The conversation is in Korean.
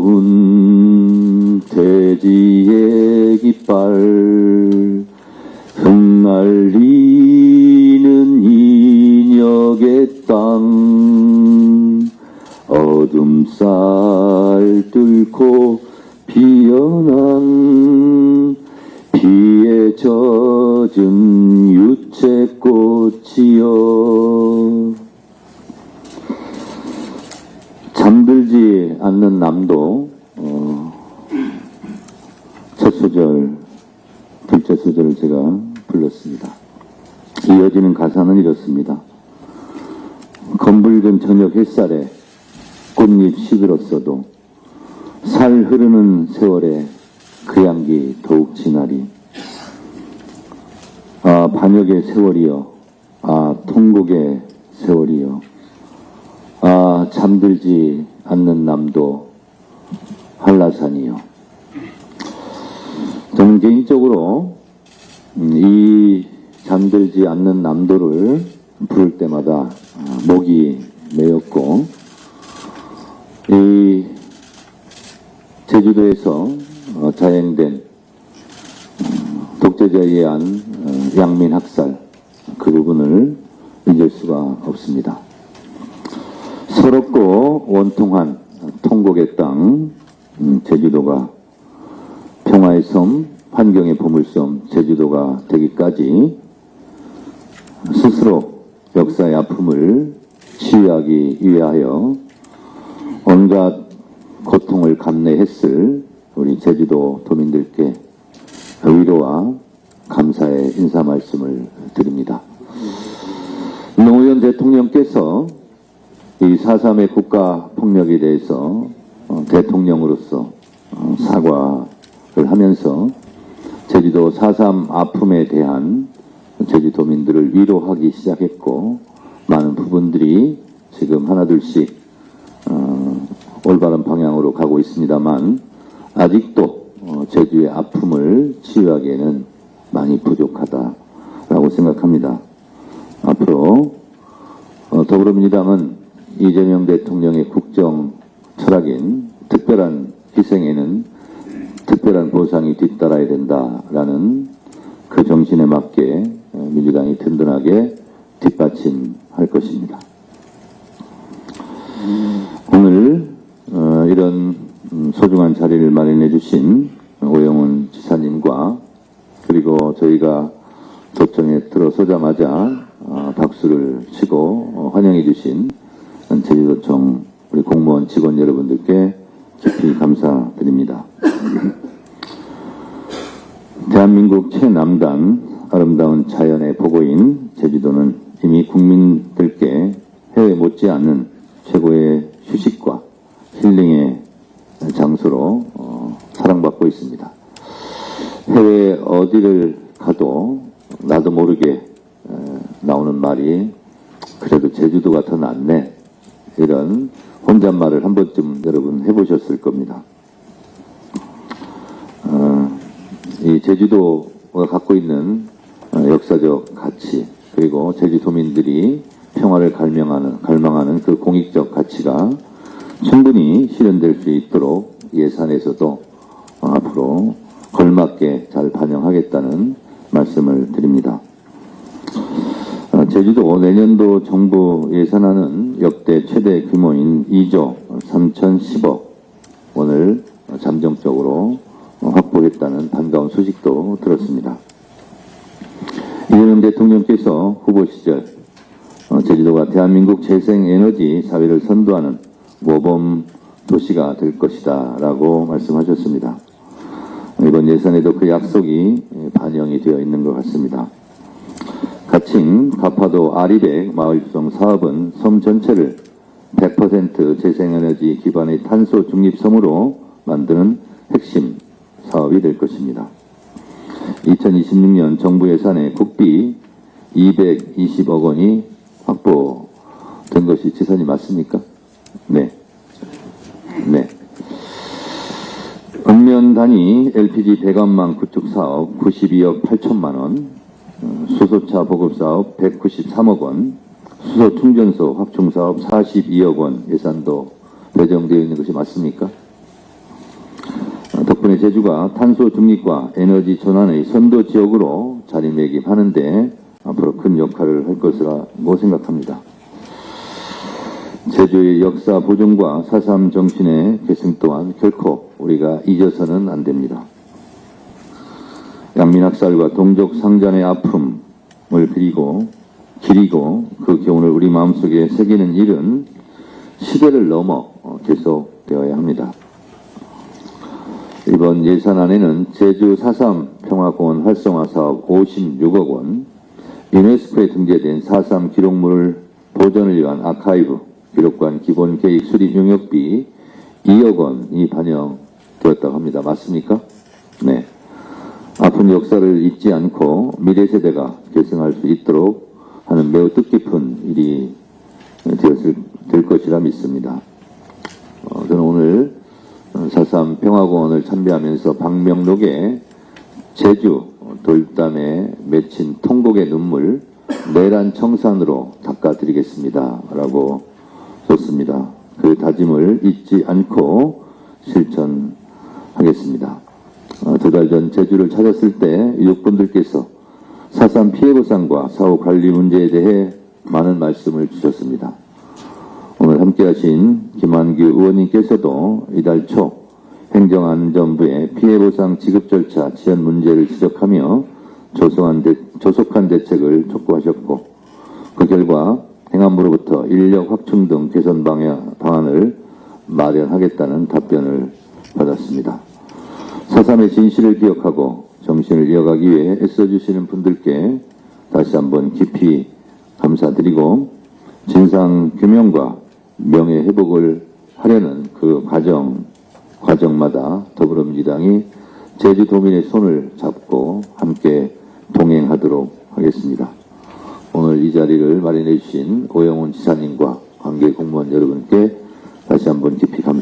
구운 돼지의 깃발 흩날리는 인역의 땅 어둠살 뚫고 피어난 피에 젖은 유채꽃이여 잠들지 않는 남도 어, 첫 소절, 둘째 소절을 제가 불렀습니다. 이어지는 가사는 이렇습니다. 검붉은 저녁 햇살에 꽃잎 시들었어도 살 흐르는 세월에 그 향기 더욱 진하리. 아, 반역의 세월이여. 아, 통곡의 세월이여. 아, 잠들지 않는 남도 한라산이요. 저는 개인적으로 음, 이 잠들지 않는 남도를 부를 때마다 아, 목이 메였고 이 제주도에서 어, 자행된 음, 독재자에 의한 어, 양민 학살 그 부분을 잊을 수가 없습니다. 서럽고 원통한 통곡의 땅 음, 제주도가 평화의 섬, 환경의 보물섬 제주도가 되기까지 스스로 역사의 아픔을 치유하기 위하여 온갖 고통을 감내했을 우리 제주도 도민들께 위로와 감사의 인사 말씀을 드립니다. 노무현 대통령께서 이 4.3의 국가 폭력에 대해서 어, 대통령으로서 어, 사과를 하면서 제주도 4.3 아픔에 대한 제주도민들을 위로하기 시작했고 많은 부분들이 지금 하나둘씩 어, 올바른 방향으로 가고 있습니다만 아직도 어, 제주의 아픔을 치유하기에는 많이 부족하다라고 생각합니다. 앞으로 어, 더불어민주당은 이재명 대통령의 국정 철학인 특별한 희생에는 특별한 보상이 뒤따라야 된다라는 그 정신에 맞게 어, 민주당이 든든하게 뒷받침할 것입니다. 오늘 어, 이런 음, 소중한 자리를 마련해 주신 오영훈 지사님과 그리고 저희가 도청에 들어서자마자 어, 박수를 치고 어, 환영해 주신 제주도청 우리 공무원 직원 여러분들께 깊이 감사드립니다. 대한민국 최남단 아름다운 자연의 보고인 제주도는 이미 국민들께 해외 못지않은 최고의 휴식과 힐링의 장소로 어, 사랑받고 있습니다. 해외 어디를 가도 나도 모르게 에, 나오는 말이 그래도 제주도가 더 낫네 이런 혼잣말을 한 번쯤 여러분 해보셨을 겁니다. 어, 이 제주도가 갖고 있는 어, 역사적 가치 그리고 제주도민들이 평화를 갈망하는, 갈망하는 그 공익적 가치가 충분히 실현될 수 있도록 예산에서도 어, 앞으로 걸맞게 잘 반영하겠다는 말씀을 드립니다. 어, 제주도 내년도 정부 예산안은 역대 최대 규모인 2조 3,010억 원을 잠정적으로 확보했다는 반가운 소식도 들었습니다. 이재명 대통령께서 후보 시절 어, 제주도가 대한민국 재생에너지 사회를 선도하는 모범 도시가 될 것이다 라고 말씀하셨습니다. 이번 예산에도 그 약속이 반영이 되어 있는 것 같습니다. 가칭 가파도 아리백 마을주성 사업은 섬 전체를 100% 재생에너지 기반의 탄소 중립섬으로 만드는 핵심 사업이 될 것입니다. 2026년 정부 예산에 국비 220억 원이 확보된 것이 지선이 맞습니까? 네. 네. 읍면 단위 LPG 배관망 구축 사업 92억 8천만 원, 어, 수소차 보급 사업 193억 원, 수소 충전소 확충 사업 42억 원 예산도 배정되어 있는 것이 맞습니까? 덕분에 제주가 탄소 중립과 에너지 전환의 선도 지역으로 자리매김하는데 앞으로 큰 역할을 할 것이라고 생각합니다. 제주의 역사 보존과 사삼 정신의 계승 또한 결코 우리가 잊어서는 안 됩니다. 양민학살과 동족 상잔의 아픔을 그리고 기리고 그 교훈을 우리 마음속에 새기는 일은 시대를 넘어 어, 계속되어야 합니다. 이번 예산안에는 제주 4.3 평화공원 활성화 사업 56억 원, 유네스코에 등재된 4.3 기록물 보존을 위한 아카이브, 기록관 기본 계획 수립 용역비 2억 원이 반영되었다고 합니다. 맞습니까? 네. 아픈 역사를 잊지 않고 미래 세대가 계승할 수 있도록 하는 매우 뜻깊은 일이 되었을 될 것이라 믿습니다. 어, 저는 오늘 4.3 평화공원을 참배하면서 방명록에 제주 돌담에 맺힌 통곡의 눈물 내란 청산으로 닦아드리겠습니다. 라고 썼습니다. 그 다짐을 잊지 않고 실천하겠습니다. 어, 두달 전 제주를 찾았을 때 유족분들께서 4.3 피해 보상과 사후 관리 문제에 대해 많은 말씀을 주셨습니다. 오늘 함께하신 김한규 의원님께서도 이달 초 행정안전부의 피해 보상 지급 절차 지연 문제를 지적하며 조속한, 대, 조속한 대책을 촉구하셨고 그 결과 행안부로부터 인력 확충 등 개선 방향, 방안을 마련하겠다는 답변을 받았습니다. 4.3의 진실을 기억하고 정신을 이어가기 위해 애써주시는 분들께 다시 한번 깊이 감사드리고 진상 규명과 명예 회복을 하려는 그 과정, 과정마다 더불어민주당이 제주도민의 손을 잡고 함께 동행하도록 하겠습니다. 오늘 이 자리를 마련해 주신 오영훈 지사님과 관계 공무원 여러분께 다시 한번 깊이 감사드립니다.